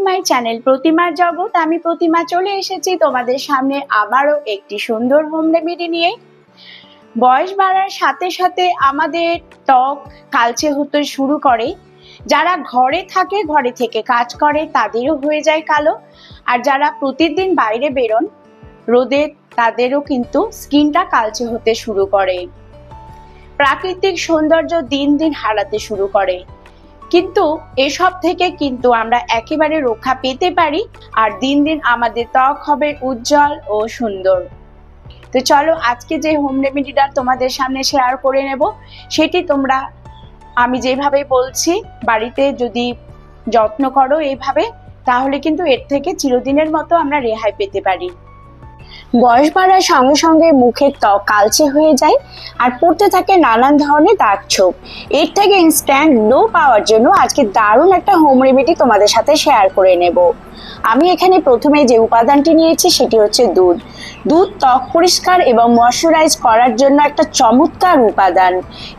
My channel, প্রতিমার জগৎ। আমি প্রতিমা চলে এসেছি তোমাদের সামনে আবারও একটি সুন্দর হোম রেমেডি নিয়ে। বয়স বাড়ার সাথে সাথে আমাদের ত্বক, কালচে হতে শুরু করে। যারা ঘরে থাকে, ঘরে থেকে কাজ করে, তাদেরও হয়ে যায় কালো। আর যারা প্রতিদিন বাইরে বেরোন, রোদে তাদেরও কিন্তু স্কিনটা কালচে হতে শুরু করে। প্রাকৃতিক সৌন্দর্য দিন দিন হারাতে শুরু করে। কিন্তু এসব থেকে কিন্তু আমরা একেবারে রক্ষা পেতে পারি আর দিন দিন আমাদের ত্বক হবে উজ্জ্বল ও সুন্দর। তো চলো আজকে যে হোম রেমেডিটা তোমাদের সামনে শেয়ার করে নেব, সেটি তোমরা, আমি যেভাবে বলছি, বাড়িতে যদি যত্ন করো এইভাবে, তাহলে কিন্তু এর থেকে চিরদিনের মতো আমরা রেহাই পেতে পারি। বয়স বাড়ার সঙ্গে সঙ্গে মুখের ত্বক কালচে হয়ে যায় আর পড়তে থাকে নানান ধরনের দাগ ছোপ। এর থেকে ইনস্ট্যান্ট গ্লো পাওয়ার জন্য আজকে দারুণ একটা হোম রেমেডি তোমাদের সাথে শেয়ার করে নেব। আমি এখানে প্রথমে যে উপাদানটি নিয়েছি সেটি হচ্ছে দুধ। দুধ ত্বক পরিষ্কার এবং ময়শ্চারাইজ করার জন্য একটা চমৎকার উপাদান।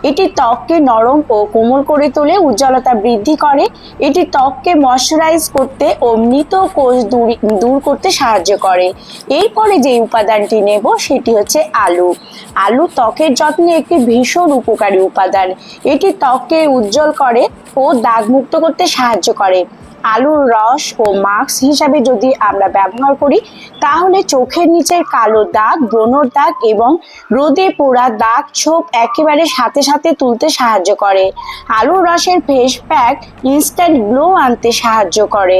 এটি ত্বককে নরম ও কোমল করে তোলে, উজ্জ্বলতা বৃদ্ধি করে। এটি ত্বককে ময়শ্চারাইজ করতে ও মৃত কোষ দূর দূর করতে সাহায্য করে। এরপরে যে উপাদানটি নেব, সেটি হচ্ছে আলু। আলু ত্বকের যত্নে একটি ভীষণ উপকারী উপাদান। এটি ত্বককে উজ্জ্বল করে ও দাগমুক্ত করতে সাহায্য করে। আলুর রস ও মাস্ক হিসাবে যদি আমরা ব্যবহার করি, তাহলে চোখের নিচের কালো দাগ, ব্রণর দাগ এবং রোদে পোড়া দাগ ছোপ একেবারে সাথে সাথে তুলতে সাহায্য করে। আলুর রসের ফেস প্যাক ইনস্ট্যান্ট গ্লো আনতে সাহায্য করে।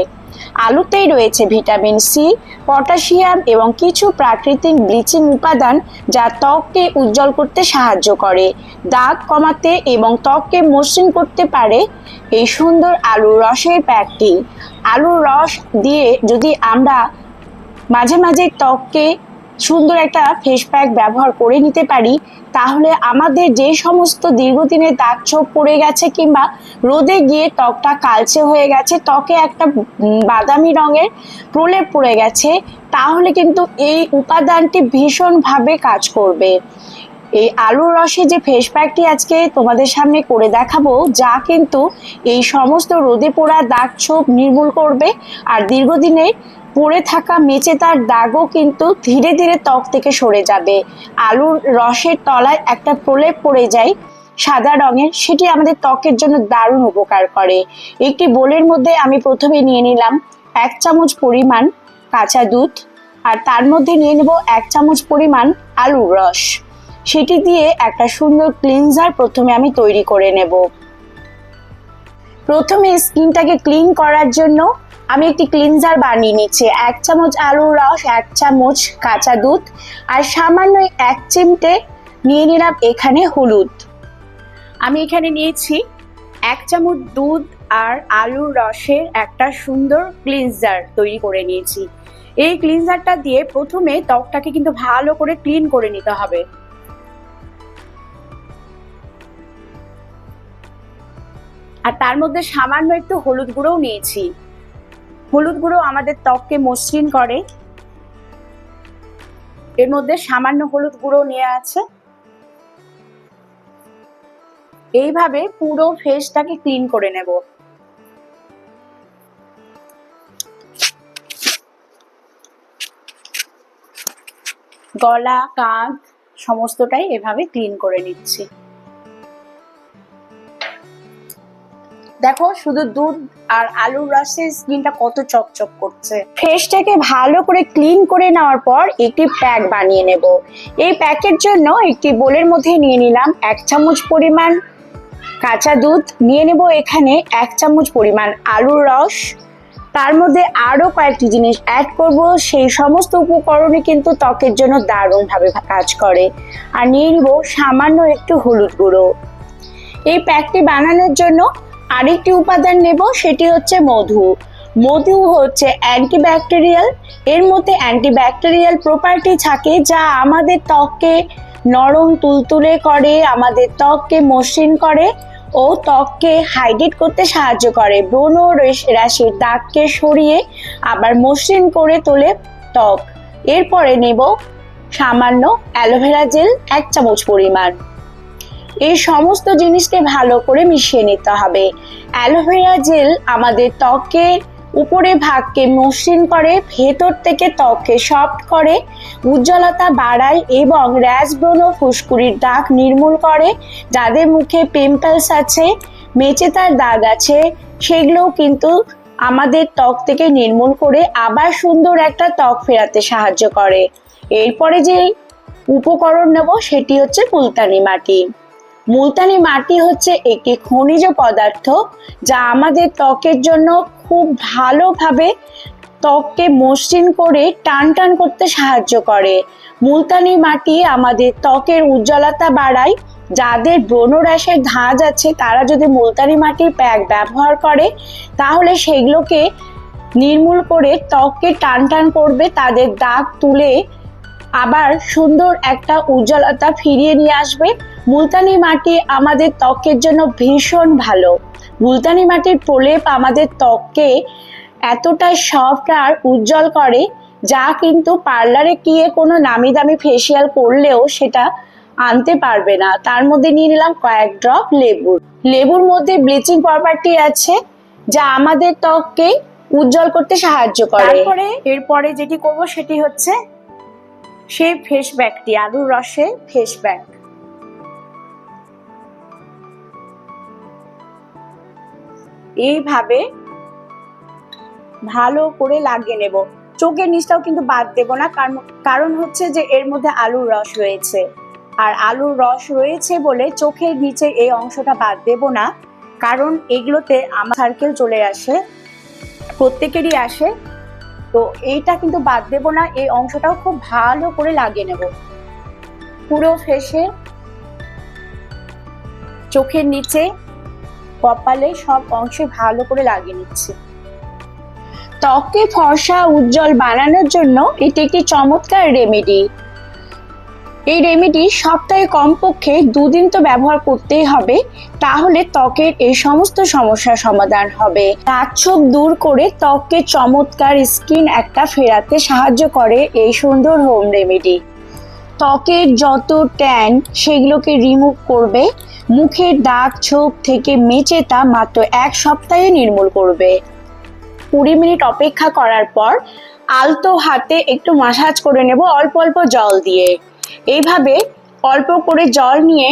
আলুতেই রয়েছে ভিটামিন সি, পটাশিয়াম এবং কিছু প্রাকৃতিক ব্লিচিং উপাদান যা ত্বককে উজ্জ্বল করতে সাহায্য করে। দাগ কমাতে এবং ত্বককে মসৃণ করতে পারে এই সুন্দর আলুর রসের প্যাকটি। আলুর রস দিয়ে যদি আমরা মাঝে মাঝে ত্বককে সুন্দর একটা ফেস প্যাক ব্যবহার করে নিতে পারি, তাহলে আমাদের যে সমস্ত দীর্ঘদিনের দাগ ছোপ পড়ে গেছে কিংবা রোদে গিয়ে ত্বকটা কালচে হয়ে গেছে, ত্বকে একটা বাদামি রঙের প্রলেপ পড়ে গেছে, তাহলে কিন্তু এই উপাদানটি ভীষণভাবে কাজ করবে। এই আলুর রসে যে ফেস প্যাকটি আজকে তোমাদের সামনে করে দেখাবো, যা কিন্তু এই সমস্ত রোদে পোড়া দাগ ছোপ নির্মূল করবে আর দীর্ঘদিনের পড়ে থাকা মেচে তার দাগও কিন্তু ধীরে ধীরে ত্বক থেকে সরে যাবে। আলুর রসের তলায় একটা প্রলেপ পড়ে যায় সাদা রঙের, সেটি আমাদের ত্বকের জন্য দারুণ উপকার করে। একটি বোলের মধ্যে আমি প্রথমে নিয়ে নিলাম এক চামচ পরিমাণ কাঁচা দুধ আর তার মধ্যে নিয়ে নেব এক চামচ পরিমাণ আলুর রস। সেটি দিয়ে একটা সুন্দর ক্লিনজার প্রথমে আমি তৈরি করে নেব। প্রথমে স্কিনটাকে ক্লিন করার জন্য আমি একটি ক্লিনজার বানিয়ে নিচ্ছি। এক চামচ আলুর রস, এক চামচ কাঁচা দুধ আর সামান্য এক চিমটে নিয়ে নিলাম এখানে হলুদ। আমি এখানে নিয়েছি এক চামচ দুধ আর আলুর রসের একটা সুন্দর ক্লিনজার তৈরি করে নিয়েছি। এই ক্লিনজারটা দিয়ে প্রথমে ত্বকটাকে কিন্তু ভালো করে ক্লিন করে নিতে হবে। আর তার মধ্যে সামান্য একটু হলুদ গুঁড়োও নিয়েছি। হলুদ গুঁড়ো আমাদের ত্বককে মসৃণ করে। এর মধ্যে সামান্য হলুদ গুঁড়ো নিয়ে আছে। এইভাবে পুরো ফেসটাকে ক্লিন করে নেব। গলা, কাঁধ, সমস্তটাই এভাবে ক্লিন করে নিচ্ছি। দেখো, শুধু দুধ আর আলুর রসে স্কিনটা কত চকচক করছে। ফেসটাকে ভালো করে ক্লিন করে নেওয়ার পর একটি প্যাক বানিয়ে নেব। এই প্যাকের জন্য একটি বোলের মধ্যে নিয়ে নিলাম এক চামচ পরিমাণ কাঁচা দুধ। নিয়ে নেব এখানে এক চামচ পরিমাণ আলুর রস। তার মধ্যে আরও কয়েকটি জিনিস অ্যাড করব। সেই সমস্ত উপকরণই কিন্তু ত্বকের জন্য দারুণভাবে কাজ করে। আর নিয়ে নিব সামান্য একটু হলুদ গুঁড়ো। এই প্যাকটি বানানোর জন্য আরেকটি উপাদান নেব, সেটি হচ্ছে মধু। মধু হচ্ছে অ্যান্টিব্যাকটেরিয়াল। এর মধ্যে অ্যান্টিব্যাকটেরিয়াল প্রপার্টি থাকে যা আমাদের ত্বককে নরম তুলতুলে করে, আমাদের ত্বককে মসৃণ করে ও ত্বককে হাইড্রেট করতে সাহায্য করে। ব্রণ রেশ- রাশির দাগকে সরিয়ে আবার মসৃণ করে তোলে ত্বক। এরপরে নেব সামান্য অ্যালোভেরা জেল এক চামচ পরিমাণ। এই সমস্ত জিনিসকে ভালো করে মিশিয়ে নিতে হবে। অ্যালোভেরা জেল আমাদের ত্বকের উপরে ভাগকে মসৃণ করে, ভেতর থেকে ত্বককে সফট করে, উজ্জ্বলতা বাড়ায় এবং র্যাশ ব্রণ ফুসকুড়ির দাগ নির্মূল করে। যাদের মুখে পিম্পলস আছে মেচেতার দাগ আছে, সেগুলোও কিন্তু আমাদের ত্বক থেকে নির্মূল করে আবার সুন্দর একটা ত্বক ফেরাতে সাহায্য করে। এরপরে যে উপকরণ নেব, সেটি হচ্ছে মুলতানি মাটি। মুলতানি মাটি হচ্ছে একটি খনিজ পদার্থ যা আমাদের ত্বকের জন্য খুব ভালোভাবে ত্বককে মসৃণ করে টান টান করতে সাহায্য করে। মুলতানি মাটি আমাদের ত্বকের উজ্জ্বলতা বাড়ায়। যাদের ব্রণ ব্রণরাশের ধাঁজ আছে, তারা যদি মুলতানি মাটির প্যাক ব্যবহার করে, তাহলে সেগুলোকে নির্মূল করে ত্বককে টান টান করবে, তাদের দাগ তুলে আবার সুন্দর একটা উজ্জ্বলতা ফিরিয়ে নিয়ে আসবে। মুলতানি মাটি আমাদের ত্বকের জন্য ভীষণ ভালো। মুলতানি মাটির প্রলেপ আমাদের ত্বককে এতটাই সফট আর উজ্জ্বল করে, যা কিন্তু পার্লারে গিয়ে কোনো নামি দামি ফেসিয়াল করলেও সেটা আনতে পারবে না। তার মধ্যে নিয়ে নিলাম কয়েক ড্রপ লেবুর। লেবুর মধ্যে ব্লিচিং প্রপার্টি আছে, যা আমাদের ত্বককে উজ্জ্বল করতে সাহায্য করে। তারপরে, এরপরে যেটি করব সেটি হচ্ছে সেই ফেসব্যাকটি, আলুর রসে ফেসব্যাক। এইভাবে ভালো করে লাগিয়ে নেব। চোখের নিচটাও কিন্তু বাদ দেব না, কারণ হচ্ছে যে এর মধ্যে আলুর রস রয়েছে। আর আলুর রস রয়েছে বলে চোখের নিচে এই অংশটা বাদ দেব না, কারণ এগুলোতে আমার সার্কেল চলে আসে, প্রত্যেকেরই আসে তো এইটা কিন্তু বাদ দেবো না, এই অংশটাও খুব ভালো করে লাগিয়ে নেব। পুরো ফেসে, চোখের নিচে, কপালে সব অংশে ভালো করে লাগিয়ে নিচ্ছি। ত্বককে ফর্সা উজ্জ্বল বানানোর জন্য এটি একটি চমৎকার রেমেডি এই রেমেডি সপ্তাহে কমপক্ষে দুদিন তো ব্যবহার করতেই হবে, তাহলে ত্বকের এই সমস্ত সমস্যার সমাধান হবে। দাগ ছোপ দূর করে ত্বককে চমৎকার স্কিন একটা ফেরাতে সাহায্য করে এই সুন্দর হোম রেমেডি ত্বকের যত ট্যান সেগুলোকে রিমুভ করবে, মুখের দাগ ছোপ থেকে মেচে তা মাত্র এক সপ্তাহে নির্মূল করবে। কুড়ি মিনিট অপেক্ষা করার পর আলতো হাতে একটু মাসাজ করে নেব অল্প অল্প জল দিয়ে। এইভাবে অল্প করে জল নিয়ে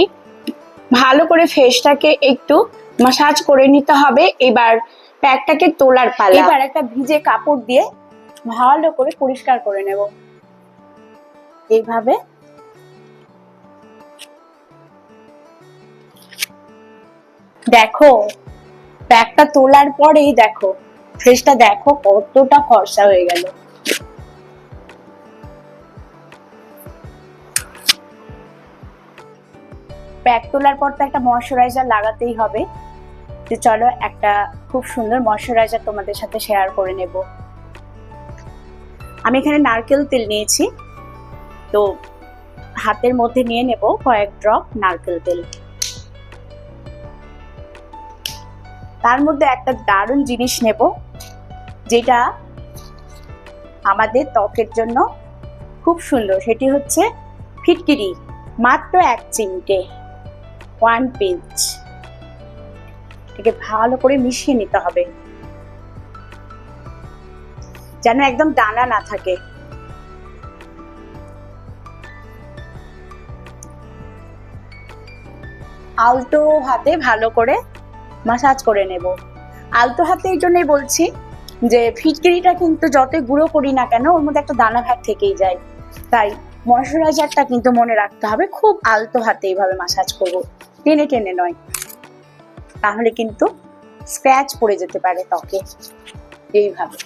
ভালো করে ফেসটাকে একটু মাসাজ করে নিতে হবে। এবার প্যাকটাকে তোলার পালা। এবার একটা ভিজে কাপড় দিয়ে ভালো করে পরিষ্কার করে নেব। এইভাবে। দেখো, প্যাকটা তোলার পরেই দেখো ফেসটা দেখো কতটা ফর্সা হয়ে গেল। প্যাক তোলার পর তো একটা ময়শ্চারাইজার লাগাতেই হবে। যে চলো একটা খুব সুন্দর ময়শ্চারাইজার তোমাদের সাথে শেয়ার করে নেব। আমি এখানে নারকেল তেল নিয়েছি। তো হাতের মধ্যে নিয়ে নেব কয়েক ড্রপ নারকেল তেল। তার মধ্যে একটা দারুণ জিনিস নেব, যেটা আমাদের ত্বকের জন্য খুব সুন্দর। সেটি হচ্ছে ফিটকিরি, মাত্র এক চিমটে। ওয়ান পিঞ্চ এটাকে ভালো করে মিশিয়ে নিতে হবে। যেন একদম দানা না থাকে। আলতো হাতে ভালো করে মাসাজ করে নেব। আলতো হাতে এই জন্যই বলছি যে, ফিটকিরিটা কিন্তু যতই গুঁড়ো করি না কেন, ওর মধ্যে একটা দানা ভাগ থেকেই যায়। তাই ময়শ্চারাইজারটা কিন্তু মনে রাখতে হবে, খুব আলতো হাতে এইভাবে মাসাজ করব। টেনে টেনে নয়। তাহলে কিন্তু স্ক্র্যাচ পড়ে যেতে পারে ত্বকে। এইভাবে।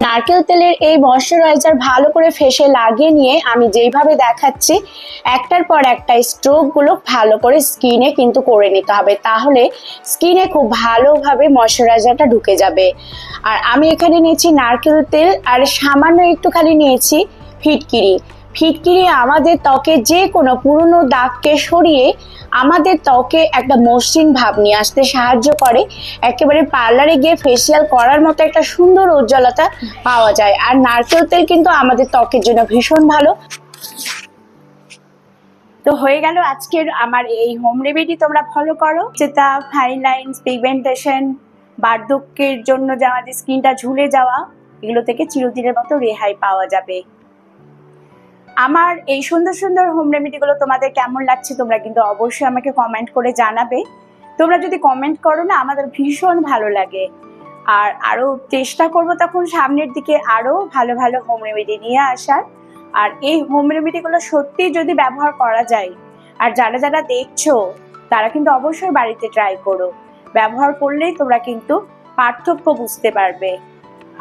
নারকেল তেলের এই ময়শ্চারাইজার ভালো করে ফেসে লাগিয়ে নিয়ে আমি যেইভাবে দেখাচ্ছি, একটার পর একটা স্ট্রোকগুলো ভালো করে স্কিনে কিন্তু করে নিতে হবে। তাহলে স্কিনে খুব ভালোভাবে ময়শ্চারাইজারটা ঢুকে যাবে। আর আমি এখানে নিয়েছি নারকেল তেল আর সামান্য একটুখানি নিয়েছি ফিটকিরি। ফিটকিরি আমাদের ত্বকে যে কোনো পুরনো দাগকে সরিয়ে আমাদের ত্বকে একটা মসৃণ ভাব নিয়ে আসতে সাহায্য করে। একেবারে পার্লারে গিয়ে ফেসিয়াল করার মতো একটা সুন্দর উজ্জ্বলতা পাওয়া যায়। আর নারকেল তেল কিন্তু আমাদের ত্বকের জন্য ভীষণ ভালো। তো হয়ে গেল আজকের আমার এই হোম রেমেডি তোমরা ফলো করো। যেটা ফাইন লাইন্স পিগমেন্টেশন বার্ধক্যের জন্য যে আমাদের স্কিনটা ঝুলে যাওয়া, এগুলো থেকে চিরদিনের মতো রেহাই পাওয়া যাবে। আমার এই সুন্দর সুন্দর হোম রেমেডিগুলো তোমাদের কেমন লাগছে তোমরা কিন্তু অবশ্যই আমাকে কমেন্ট করে জানাবে। তোমরা যদি কমেন্ট করো না, আমাদের ভীষণ ভালো লাগে। আর আরও চেষ্টা করব তখন সামনের দিকে আরও ভালো ভালো হোম রেমেডি নিয়ে আসার। আর এই হোম রেমেডিগুলো সত্যি যদি ব্যবহার করা যায়, আর যারা যারা দেখছ, তারা কিন্তু অবশ্যই বাড়িতে ট্রাই করো। ব্যবহার করলেই তোমরা কিন্তু পার্থক্য বুঝতে পারবে।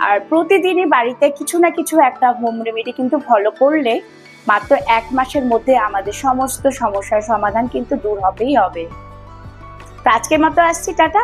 আর প্রতিদিনই বাড়িতে কিছু না কিছু একটা হোম রেমেডি কিন্তু ফলো করলে মাত্র এক মাসের মধ্যে আমাদের সমস্ত সমস্যার সমাধান কিন্তু দূর হবেই হবে। আজকের মতো আসছি, টাটা।